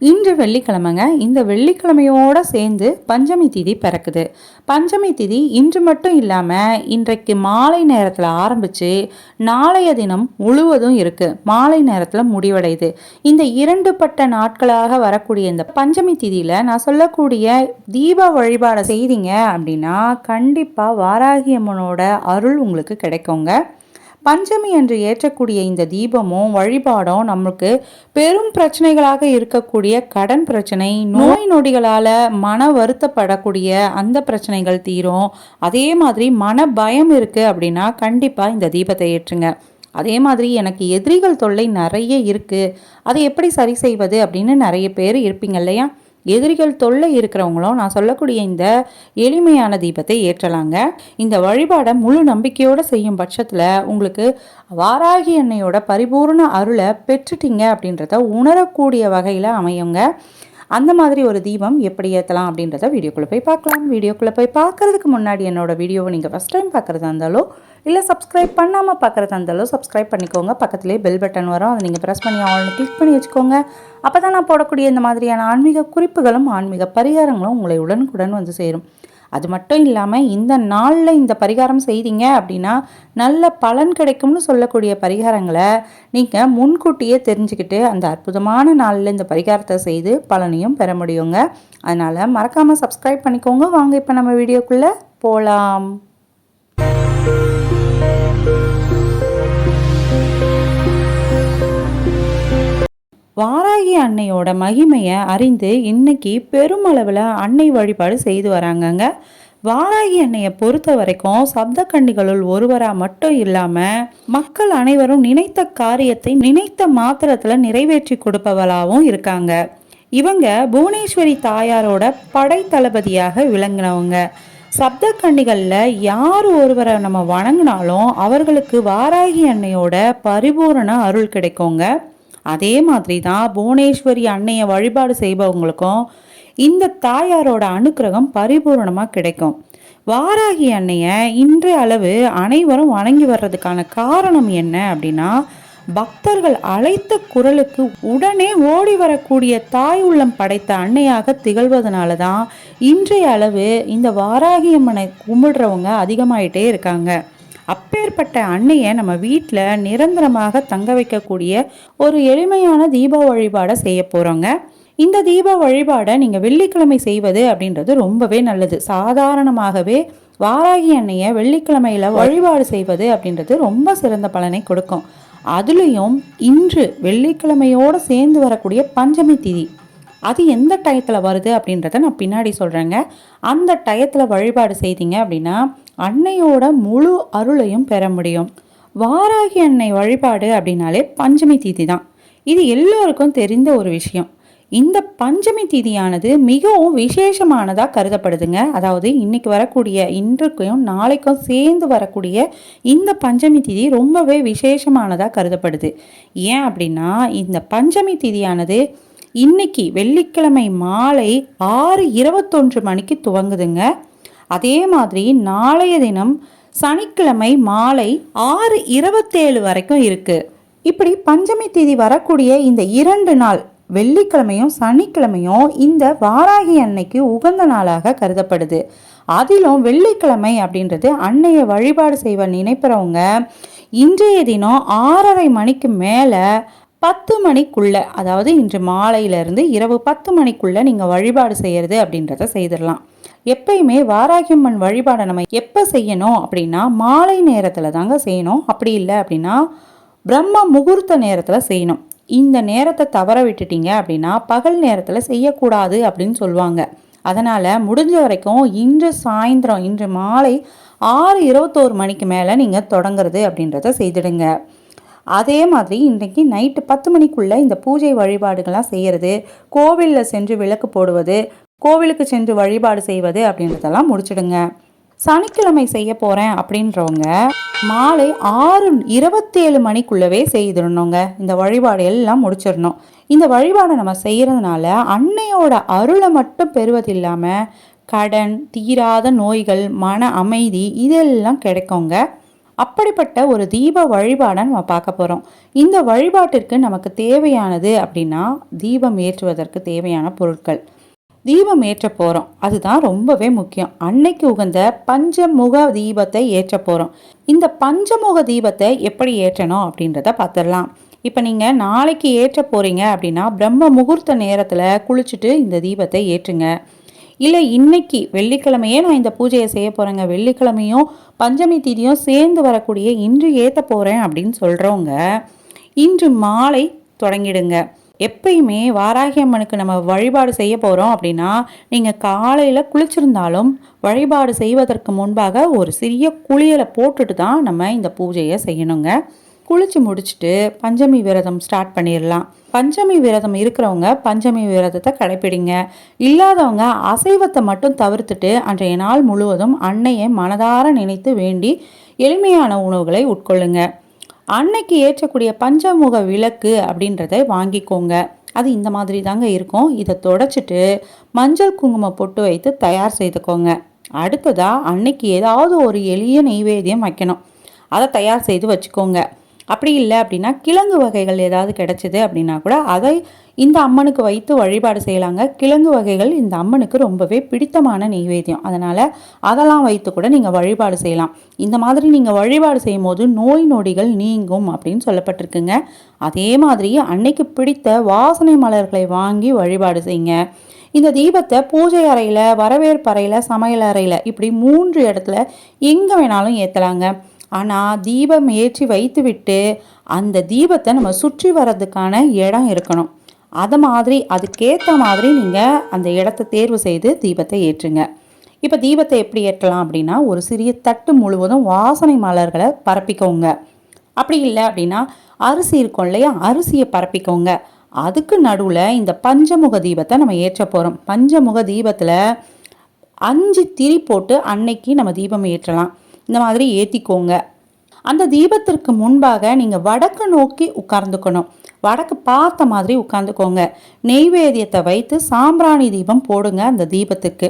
இன்று வெள்ளிக்கிழமைங்க. இந்த வெள்ளிக்கிழமையோட சேர்ந்து பஞ்சமி திதி பிறக்குது. பஞ்சமி திதி இன்று மட்டும் இல்லாமல் இன்றைக்கு மாலை நேரத்தில் ஆரம்பித்து நாளைய தினம் முழுவதும் இருக்குது மாலை நேரத்தில் முடிவடையுது. இந்த இரண்டு பட்ட நாட்களாக வரக்கூடிய இந்த பஞ்சமி திதியில் நான் சொல்லக்கூடிய தீப வழிபாடை செய்தீங்க அப்படின்னா கண்டிப்பாக வாராகி அம்மனோட அருள் உங்களுக்கு கிடைக்குங்க. பஞ்சமி என்று ஏற்றக்கூடிய இந்த தீபமும் வழிபாடும் நம்மளுக்கு பெரும் பிரச்சனைகளாக இருக்கக்கூடிய கடன் பிரச்சனை நோய் நொடிகளால் மன வருத்தப்படக்கூடிய அந்த பிரச்சனைகள் தீரும். அதே மாதிரி மன பயம் இருக்குது அப்படின்னா கண்டிப்பாக இந்த தீபத்தை ஏற்றுங்க. அதே மாதிரி எனக்கு எதிரிகள் தொல்லை நிறைய இருக்குது அதை எப்படி சரி செய்வது அப்படின்னு நிறைய பேர் இருப்பீங்க இல்லையா? எதிரிகள் தொல்லை இருக்கிறவங்களும் நான் சொல்லக்கூடிய இந்த எளிமையான தீபத்தை ஏற்றலாங்க. இந்த வழிபாடை முழு நம்பிக்கையோடு செய்யும் பட்சத்தில் உங்களுக்கு வாராகி எண்ணெயோட பரிபூர்ண அருளை பெற்றுட்டீங்க அப்படின்றத உணரக்கூடிய வகையில் அமையுங்க. அந்த மாதிரி ஒரு தீபம் எப்படி ஏற்றலாம் அப்படின்றத வீடியோக்குள்ளே போய் பார்க்கலாம். வீடியோக்குள்ளே போய் பார்க்குறதுக்கு முன்னாடி என்னோட வீடியோவை நீங்கள் ஃபஸ்ட் டைம் பார்க்குறதா இருந்தாலோ இல்லை சப்ஸ்கிரைப் பண்ணாமல் பார்க்குறதா இருந்தாலும் சப்ஸ்கிரைப் பண்ணிக்கோங்க. பக்கத்துலேயே பெல் பட்டன் வரும். அதை நீங்கள் ப்ரெஸ் பண்ணி ஆல்னு கிளிக் பண்ணி வச்சுக்கோங்க. அப்போ தான் நான் போடக்கூடிய இந்த மாதிரியான ஆன்மீக குறிப்புகளும் ஆன்மீக பரிகாரங்களும் உங்களை உடனுக்குடன் வந்து சேரும். அது மட்டும் இல்லாமல் இந்த நாளில் இந்த பரிகாரம் செய்தீங்க அப்படின்னா நல்ல பலன் கிடைக்கும்னு சொல்லக்கூடிய பரிகாரங்களை நீங்கள் முன்கூட்டியே தெரிஞ்சுக்கிட்டு அந்த அற்புதமான நாளில் இந்த பரிகாரத்தை செய்து பலனையும் பெற முடியுங்க. அதனால் மறக்காமல் சப்ஸ்கிரைப் பண்ணிக்கோங்க. வாங்க இப்போ நம்ம வீடியோக்குள்ளே போகலாம் வாராகி அன்னையோட மகிமையை அறிந்து இன்னைக்கு பெருமளவில் அன்னை வழிபாடு செய்து வராங்கங்க. வாராகி அன்னையை பொறுத்த வரைக்கும் சப்த கண்டிகளுள் ஒருவராக மட்டும் இல்லாமல் மக்கள் அனைவரும் நினைத்த காரியத்தை நினைத்த மாத்திரத்தில் நிறைவேற்றி கொடுப்பவளாகவும் இருக்காங்க. இவங்க புவனேஸ்வரி தாயாரோட படை தளபதியாக விளங்கினவங்க. சப்த கண்டிகளில் யார் ஒருவரை நம்ம வணங்கினாலும் அவர்களுக்கு வாராகி அன்னையோட பரிபூரண அருள் கிடைக்குங்க. அதே மாதிரி தான் புவனேஸ்வரி அன்னையை வழிபாடு செய்பவங்களுக்கும் இந்த தாயாரோட அனுக்கிரகம் பரிபூர்ணமாக கிடைக்கும். வாராகி அன்னையை இன்றைய அளவு அனைவரும் வணங்கி வர்றதுக்கான காரணம் என்ன அப்படின்னா பக்தர்கள் அழைத்த குரலுக்கு உடனே ஓடி வரக்கூடிய தாய் உள்ளம் படைத்த அன்னையாக திகழ்வதனால தான் இன்றைய அளவு இந்த வாராகி அம்மனை கும்பிடுறவங்க அதிகமாயிட்டே இருக்காங்க. அப்பேற்பட்ட அன்னையை நம்ம வீட்டில் நிரந்தரமாக தங்க வைக்கக்கூடிய ஒரு எளிமையான தீப வழிபாடை செய்ய போகிறோங்க இந்த தீப வழிபாடை நீங்கள் வெள்ளிக்கிழமை செய்வது அப்படின்றது ரொம்பவே நல்லது. சாதாரணமாகவே வாராகி அன்னையை வெள்ளிக்கிழமையில் வழிபாடு செய்வது அப்படின்றது ரொம்ப சிறந்த பலனை கொடுக்கும். அதுலேயும் இன்று வெள்ளிக்கிழமையோடு சேர்ந்து வரக்கூடிய பஞ்சமி திதி அது எந்த டயத்தில் வருது அப்படின்றத நான் பின்னாடி சொல்கிறேங்க அந்த டயத்தில் வழிபாடு செய்தீங்க அப்படின்னா அன்னையோட முழு அருளையும் பெற முடியும். வாராகி அன்னை வழிபாடு அப்படின்னாலே பஞ்சமி தீதி தான். இது எல்லோருக்கும் தெரிந்த ஒரு விஷயம். இந்த பஞ்சமி தீதியானது மிகவும் விசேஷமானதாக கருதப்படுதுங்க. அதாவது இன்னைக்கு வரக்கூடிய இன்றைக்கும் நாளைக்கும் சேர்ந்து வரக்கூடிய இந்த பஞ்சமி தீதி ரொம்பவே விசேஷமானதாக கருதப்படுது. ஏன் அப்படின்னா இந்த பஞ்சமி தீதியானது இன்னைக்கு வெள்ளிக்கிழமை மாலை ஆறு இருபத்தொன்று மணிக்கு துவங்குதுங்க. அதே மாதிரி நாளைய தினம் சனிக்கிழமை மாலை ஆறு இருபத்தேழு வரைக்கும் இருக்குது இப்படி பஞ்சமி தேதி வரக்கூடிய இந்த இரண்டு நாள் வெள்ளிக்கிழமையும் சனிக்கிழமையும் இந்த வாராகி அன்னைக்கு உகந்த நாளாக கருதப்படுது. அதிலும் வெள்ளிக்கிழமை அப்படின்றது அன்னையை வழிபாடு செய்வ நினைப்பறவங்க இன்றைய தினம் ஆறரை மணிக்கு மேலே பத்து மணிக்குள்ள அதாவது இன்று மாலையிலேருந்து இரவு பத்து மணிக்குள்ள நீங்கள் வழிபாடு செய்கிறது அப்படின்றத செய்திடலாம் எப்பயுமே வாராகியம்மன் வழிபாடை நம்ம எப்போ செய்யணும் அப்படின்னா மாலை நேரத்தில் தாங்க செய்யணும். அப்படி இல்லை அப்படின்னா பிரம்ம முகூர்த்த நேரத்தில் செய்யணும். இந்த நேரத்தை தவற விட்டுட்டீங்க அப்படின்னா பகல் நேரத்தில் செய்யக்கூடாது அப்படின்னு சொல்லுவாங்க. அதனால் முடிஞ்ச வரைக்கும் இன்று சாயந்தரம் இன்று மாலை ஆறு இருபத்தோரு மணிக்கு மேலே நீங்கள் தொடங்குறது அப்படின்றத செய்திடுங்க. அதே மாதிரி இன்றைக்கு நைட்டு பத்து மணிக்குள்ளே இந்த பூஜை வழிபாடுகள்லாம் செய்கிறது கோவிலில் சென்று விளக்கு போடுவது கோவிலுக்கு சென்று வழிபாடு செய்வது அப்படின்றதெல்லாம் முடிச்சிடுங்க. சனிக்கிழமை செய்ய போகிறேன் அப்படின்றவங்க மாலை ஆறு இருபத்தேழு மணிக்குள்ளவே செய்திடணுங்க. இந்த வழிபாடு எல்லாம் முடிச்சிடணும். இந்த வழிபாடை நம்ம செய்கிறதுனால அன்னையோட அருளை மட்டும் பெறுவது இல்லாமல் கடன் தீராத நோய்கள் மன அமைதி இதெல்லாம் கிடைக்குங்க. அப்படிப்பட்ட ஒரு தீப வழிபாடை நம்ம பார்க்க போகிறோம் இந்த வழிபாட்டிற்கு நமக்கு தேவையானது அப்படின்னா தீபம் ஏற்றுவதற்கு தேவையான பொருட்கள். தீபம் ஏற்ற போகிறோம் அதுதான் ரொம்பவே முக்கியம். அன்னைக்கு உகந்த பஞ்சமுக தீபத்தை ஏற்ற போகிறோம் இந்த பஞ்சமுக தீபத்தை எப்படி ஏற்றணும் அப்படின்றத பார்த்துடலாம் இப்போ நீங்கள் நாளைக்கு ஏற்ற போகிறீங்க அப்படின்னா பிரம்ம முகூர்த்த நேரத்தில் குளிச்சுட்டு இந்த தீபத்தை ஏற்றுங்க. இல்லை இன்னைக்கு வெள்ளிக்கிழமையே நான் இந்த பூஜையை செய்ய போகிறேங்க வெள்ளிக்கிழமையும் பஞ்சமி தீதியும் சேர்ந்து வரக்கூடிய இன்று ஏற்ற போகிறேன் அப்படின்னு சொல்கிறவங்க இன்று மாலை தொடங்கிடுங்க. எப்பயுமே வாராகி அம்மனுக்கு நம்ம வழிபாடு செய்ய போகிறோம் அப்படின்னா நீங்கள் காலையில் குளிச்சிருந்தாலும் வழிபாடு செய்வதற்கு முன்பாக ஒரு சிறிய குளியலை போட்டுட்டு தான் நம்ம இந்த பூஜையை செய்யணுங்க. குளிச்சு முடிச்சுட்டு பஞ்சமி விரதம் ஸ்டார்ட் பண்ணிடலாம். பஞ்சமி விரதம் இருக்கிறவங்க பஞ்சமி விரதத்தை கடைப்பிடிங்க. இல்லாதவங்க அசைவத்தை மட்டும் தவிர்த்துட்டு அன்றைய நாள் முழுவதும் அன்னையை மனதார நினைத்து வேண்டி எளிமையான உணவுகளை உட்கொள்ளுங்கள் அன்னைக்கு ஏற்றக்கூடிய பஞ்சமுக விளக்கு அப்படின்றத வாங்கிக்கோங்க. அது இந்த மாதிரி தாங்க இருக்கும். இதை தொடச்சிட்டு மஞ்சள் குங்குமம் பொட்டு வைத்து தயார் செய்துக்கோங்க. அடுத்ததாக அன்னைக்கு ஏதாவது ஒரு எளிய நெய்வேத்தியம் வைக்கணும். அதை தயார் செய்து வச்சுக்கோங்க. அப்படி இல்லை அப்படின்னா கிழங்கு வகைகள் ஏதாவது கிடச்சிது அப்படின்னா கூட அதை இந்த அம்மனுக்கு வைத்து வழிபாடு செய்யலாங்க. கிழங்கு வகைகள் இந்த அம்மனுக்கு ரொம்பவே பிடித்தமான நெய்வேத்தியம். அதனால் அதெல்லாம் வைத்து கூட நீங்கள் வழிபாடு செய்யலாம். இந்த மாதிரி நீங்கள் வழிபாடு செய்யும் போது நோய் நொடிகள் நீங்கும் அப்படின்னு சொல்லப்பட்டிருக்குங்க. அதே மாதிரி அன்னைக்கு பிடித்த வாசனை மலர்களை வாங்கி வழிபாடு செய்யுங்க. இந்த தீபத்தை பூஜை அறையில் வரவேற்பறையில் சமையல் அறையில் இப்படி மூன்று இடத்துல எங்கே வேணாலும் ஏற்றலாங்க ஆனால் தீபம் ஏற்றி வைத்துவிட்டு அந்த தீபத்தை நம்ம சுற்றி வர்றதுக்கான இடம் இருக்கணும். அதை மாதிரி அதுக்கேற்ற மாதிரி நீங்கள் அந்த இடத்த தேர்வு செய்து தீபத்தை ஏற்றுங்க. இப்போ தீபத்தை எப்படி ஏற்றலாம் அப்படின்னா ஒரு சிறிய தட்டு முழுவதும் வாசனை மலர்களை பரப்பிக்கோங்க. அப்படி இல்லை அப்படின்னா அரிசி இருக்கும் இல்லையா அரிசியை பரப்பிக்கோங்க. அதுக்கு நடுவில் இந்த பஞ்சமுக தீபத்தை நம்ம ஏற்ற போகிறோம் பஞ்சமுக தீபத்தில் அஞ்சு திரி போட்டு அன்னைக்கு நம்ம தீபம் ஏற்றலாம். இந்த மாதிரி ஏற்றிக்கோங்க அந்த தீபத்திற்கு முன்பாக நீங்கள் வடக்கு நோக்கி உட்கார்ந்துக்கணும். வடக்கு பார்த்த மாதிரி உட்காந்துக்கோங்க. நெய்வேதியத்தை வைத்து சாம்பிராணி தீபம் போடுங்க அந்த தீபத்துக்கு.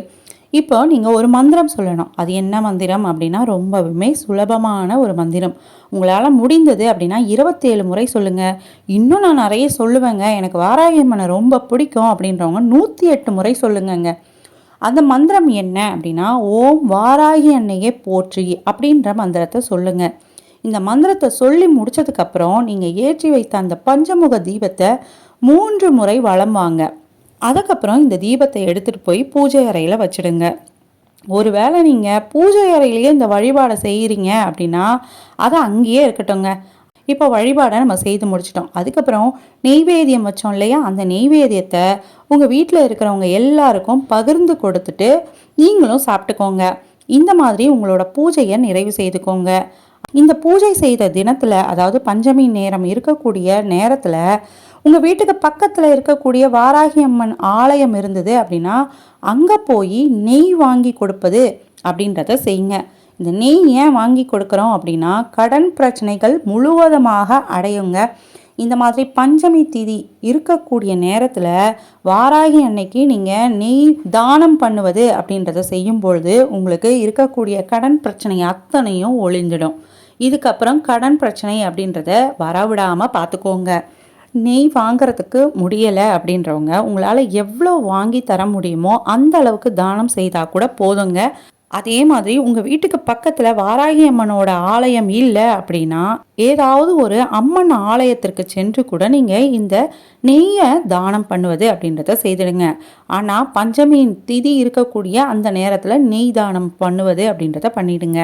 இப்போ நீங்கள் ஒரு மந்திரம் சொல்லணும். அது என்ன மந்திரம் அப்படின்னா ரொம்பவுமே சுலபமான ஒரு மந்திரம். உங்களால் முடிந்தது அப்படின்னா இருபத்தேழு முறை சொல்லுங்கள் இன்னும் நான் நிறைய சொல்லுவேங்க. எனக்கு வாராகியம்மனை ரொம்ப பிடிக்கும் அப்படின்றவங்க நூற்றி எட்டு முறை சொல்லுங்கங்க. அந்த மந்திரம் என்ன அப்படின்னா ஓம் வாராகி அன்னையே போற்றி அப்படின்ற மந்திரத்தை சொல்லுங்கள் இந்த மந்திரத்தை சொல்லி முடிச்சதுக்கப்புறம் நீங்கள் ஏற்றி வைத்த அந்த பஞ்சமுக தீபத்தை மூன்று முறை வளம் வாங்க. அதுக்கப்புறம் இந்த தீபத்தை எடுத்துகிட்டு போய் பூஜை அறையில் வச்சுடுங்க. ஒருவேளை நீங்கள் பூஜை அறையிலேயே இந்த வழிபாடை செய்கிறீங்க அப்படின்னா அதை அங்கேயே இருக்கட்டுங்க இப்போ வழிபாடை நம்ம செய்து முடிச்சிட்டோம். அதுக்கப்புறம் நெய்வேதியம் வச்சோம் இல்லையா? அந்த நெய்வேதியத்தை உங்கள் வீட்டில் இருக்கிறவங்க எல்லாருக்கும் பகிர்ந்து கொடுத்துட்டு நீங்களும் சாப்பிட்டுக்கோங்க. இந்த மாதிரி உங்களோட பூஜையை நிறைவு செய்துக்கோங்க. இந்த பூஜை செய்த தினத்தில் அதாவது பஞ்சமி நேரம் இருக்கக்கூடிய நேரத்தில் உங்கள் வீட்டுக்கு பக்கத்தில் இருக்கக்கூடிய வாராகி அம்மன் ஆலயம் இருந்தது அப்படின்னா அங்கே போய் நெய் வாங்கி கொடுப்பது அப்படின்றத செய்யுங்க. இந்த நெய் ஏன் வாங்கி கொடுக்குறோம் அப்படின்னா கடன் பிரச்சனைகள் முழுவதுமாக அடையுங்க. இந்த மாதிரி பஞ்சமி திதி இருக்கக்கூடிய நேரத்தில் வாராகி அன்னைக்கு நீங்கள் நெய் தானம் பண்ணுவது அப்படின்றத செய்யும் பொழுது உங்களுக்கு இருக்கக்கூடிய கடன் பிரச்சனை அத்தனையும் ஒளிஞ்சிடும். இதுக்கப்புறம் கடன் பிரச்சனை அப்படின்றத வரவிடாமல் பார்த்துக்கோங்க நெய் வாங்கிறதுக்கு முடியலை அப்படின்றவங்க உங்களால் எவ்வளோ வாங்கி தர முடியுமோ அந்த அளவுக்கு தானம் செய்தால் கூட போதுங்க. அதே மாதிரி உங்கள் வீட்டுக்கு பக்கத்தில் வாராகி அம்மனோட ஆலயம் இல்லை அப்படின்னா ஏதாவது ஒரு அம்மன் ஆலயத்திற்கு சென்று கூட நீங்கள் இந்த நெய்யை தானம் பண்ணுவது அப்படின்றத செய்திடுங்க. ஆனால் பஞ்சமி திதி இருக்கக்கூடிய அந்த நேரத்தில் நெய் தானம் பண்ணுவது அப்படின்றத பண்ணிடுங்க.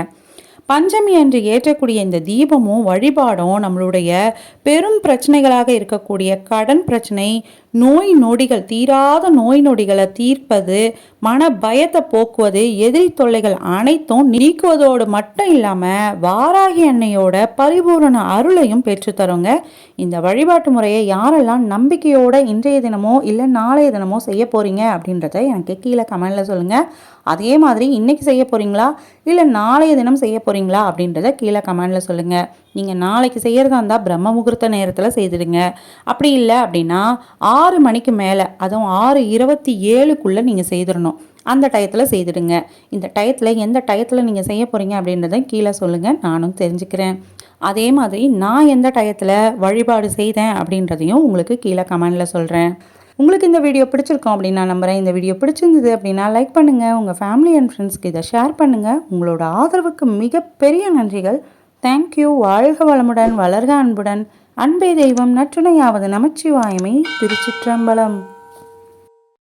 பஞ்சமி அன்று ஏற்றக்கூடிய இந்த தீபமும் வழிபாடும் நம்மளுடைய பெரும் பிரச்சனைகளாக இருக்கக்கூடிய கடன் பிரச்சனை நோய் நொடிகள் தீராத நோய் நொடிகளை தீர்ப்பது மன பயத்தை போக்குவது எதிரி தொல்லைகள் அனைத்தும் நீக்குவதோடு மட்டும் இல்லாமல் வாராகி அன்னையோட பரிபூரண அருளையும் பெற்றுத்தருங்க இந்த வழிபாட்டு முறையை யாரெல்லாம் நம்பிக்கையோட இன்றைய தினமோ இல்லை நாளைய தினமோ செய்ய போகிறீங்க அப்படின்றத எனக்கு கீழே கமெண்டில் சொல்லுங்கள் அதே மாதிரி இன்றைக்கி செய்ய போகிறீங்களா இல்லை நாளைய தினம் செய்ய போகிறீங்களா அப்படின்றத கீழே கமெண்டில் சொல்லுங்கள் நீங்கள் நாளைக்கு செய்கிறதா இருந்தால் பிரம்ம முகூர்த்த நேரத்தில் செய்துடுங்க. அப்படி இல்லை அப்படின்னா ஆறு மணிக்கு மேலே அதுவும் ஆறு இருபத்தி ஏழுக்குள்ளே நீங்கள் செய்திடணும். அந்த டயத்தில் செய்திடுங்க. இந்த டயத்தில் எந்த டயத்தில் நீங்கள் செய்ய போகிறீங்க அப்படின்றத கீழே சொல்லுங்கள் நானும் தெரிஞ்சுக்கிறேன். அதே மாதிரி நான் எந்த டயத்தில் வழிபாடு செய்தேன் அப்படின்றதையும் உங்களுக்கு கீழே கமெண்டில் சொல்கிறேன் உங்களுக்கு இந்த வீடியோ பிடிச்சிருக்கோம் அப்படின்னு நான் நம்புகிறேன் இந்த வீடியோ பிடிச்சிருந்தது அப்படின்னா லைக் பண்ணுங்கள் உங்கள் ஃபேமிலி அண்ட் ஃப்ரெண்ட்ஸ்க்கு இதை ஷேர் பண்ணுங்கள் உங்களோட ஆதரவுக்கு மிகப்பெரிய நன்றிகள். தேங்க்யூ வாழ்க வளமுடன் வளர்க அன்புடன். அன்பே தெய்வம் நற்றுணையாவது நமச்சிவாயமே திருச்சிற்றம்பலம்.